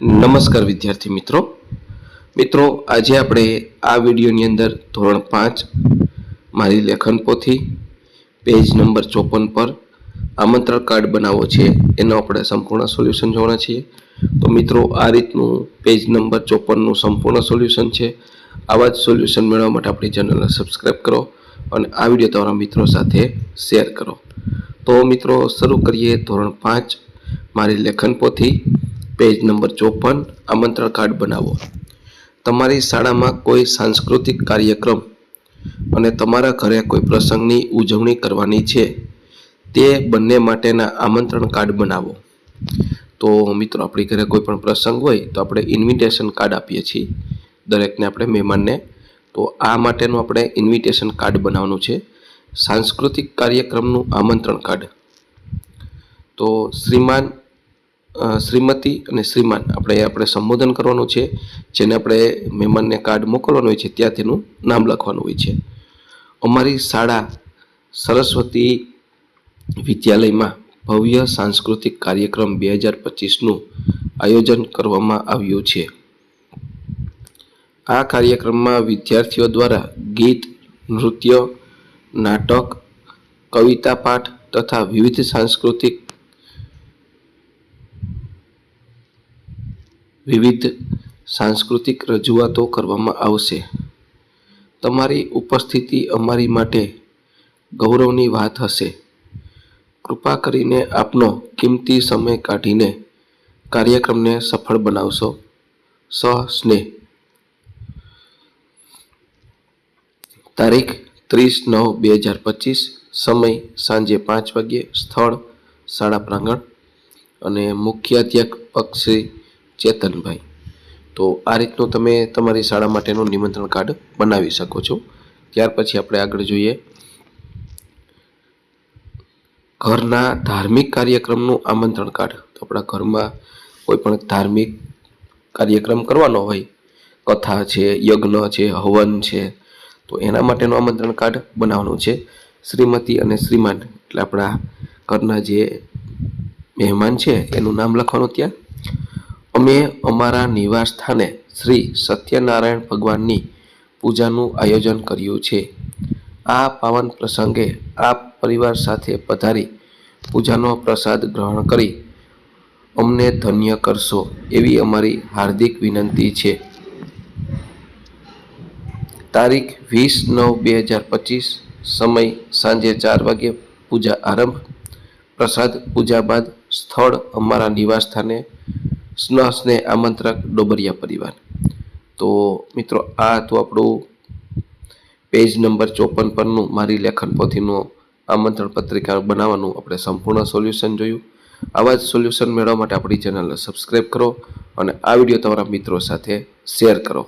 નમસ્કાર વિદ્યાર્થી મિત્રો. મિત્રો, આજે આપણે આ વિડીયોની અંદર ધોરણ પાંચ મારી લેખન પોથી, પેજ નંબર ચોપન પર આમંત્રણ કાર્ડ બનાવવો છે, એનો આપણે સંપૂર્ણ સોલ્યુશન જોવાના છીએ. તો મિત્રો, આ રીતનું પેજ નંબર ચોપનનું સંપૂર્ણ સોલ્યુશન છે. આવા જ સોલ્યુશન મેળવવા માટે આપણી ચેનલને સબસ્ક્રાઈબ કરો અને આ વીડિયો તમારા મિત્રો સાથે શેર કરો. તો મિત્રો, શરૂ કરીએ ધોરણ પાંચ મારી લેખન પોથી. પેજ નંબર ચોપન, આમંત્રણ કાર્ડ બનાવો. તમારી શાળામાં કોઈ સાંસ્કૃતિક કાર્યક્રમ અને તમારા ઘરે કોઈ પ્રસંગની ઉજવણી કરવાની છે, તે બંને માટેના આમંત્રણ કાર્ડ બનાવો. તો મિત્રો, આપણી ઘરે કોઈ પણ પ્રસંગ હોય, તો આપણે ઇન્વિટેશન કાર્ડ આપીએ છીએ, દરેકને આપણે મહેમાનને. તો આ માટેનું આપણે ઇન્વિટેશન કાર્ડ બનાવવાનું છે, સાંસ્કૃતિક કાર્યક્રમનું આમંત્રણ કાર્ડ. તો શ્રીમાન શ્રીમતી અને શ્રીમાન. આપણે આપણે સંબોધન કરવાનું છે. જેને આપણે મહેમાનને કાર્ડ મોકલવાનું હોય છે ત્યાં તેનું નામ લખવાનું હોય છે. અમારી શાળા સરસ્વતી વિદ્યાલયમાં ભવ્ય સાંસ્કૃતિક કાર્યક્રમ બે હજાર પચીસનું આયોજન કરવામાં આવ્યું છે. આ કાર્યક્રમમાં વિદ્યાર્થીઓ દ્વારા ગીત, નૃત્ય, નાટક, કવિતા પાઠ તથા વિવિધ સાંસ્કૃતિક વિવિધ સાંસ્કૃતિક રજૂઆતો કરવામાં આવશે. તમારી ઉપસ્થિતિ અમારી માટે ગૌરવની વાત હશે. કૃપા કરીને આપનો કિંમતી સમય કાઢીને કાર્યક્રમને સફળ બનાવશો. સસ્નેહ તારીખ ત્રીસ નવ બે હજાર પચીસ, સમય સાંજે પાંચ વાગ્યે, સ્થળ, શાળા પ્રાંગણ અને મુખ્ય અધ્યાપક શ્રી ચેતનભાઈ. તો આ રીતનું તમે તમારી શાળા માટેનું નિમંત્રણ કાર્ડ બનાવી શકો છો. ત્યાર પછી આપણે આગળ જોઈએ. ઘરના ધાર્મિક કાર્યક્રમનું આમંત્રણ કાર્ડ. તો આપણા ઘરમાં કોઈ પણ ધાર્મિક કાર્યક્રમ કરવાનો હોય, કથા છે, યજ્ઞ છે, હવન છે, તો એના માટેનું આમંત્રણ કાર્ડ બનાવવાનું છે. શ્રીમતી અને શ્રીમાન, એટલે આપણા ઘરના જે મહેમાન છે, એનું નામ લખવાનું ત્યાં. અમે અમારા નિવાસ સ્થાને શ્રી સત્યનારાયણ ભગવાનની પૂજાનું આયોજન કર્યું છે. આ પાવન પ્રસંગે આપ પરિવાર સાથે પધારી પૂજાનો પ્રસાદ ગ્રહણ કરી અમને ધન્ય કરશો એવી અમારી હાર્દિક વિનંતી છે. તારીખ વીસ નવ બે હજાર પચીસ સમય સાંજે ચાર વાગે પૂજા આરંભ. પ્રસાદ પૂજા બાદ સ્થળ અમારા નિવાસ સ્થાને સ્નેહ સ્નેહ આમંત્રક ડોબરિયા પરિવાર. તો મિત્રો, આ હતું આપણું પેજ નંબર ચોપન પરનું મારી લેખન પોથીનું આમંત્રણ પત્રિકા બનાવવાનું આપણે સંપૂર્ણ સોલ્યુશન જોયું. આવા જ સોલ્યુશન મેળવવા માટે આપણી ચેનલને સબસ્ક્રાઈબ કરો અને આ વીડિયો તમારા મિત્રો સાથે શેર કરો.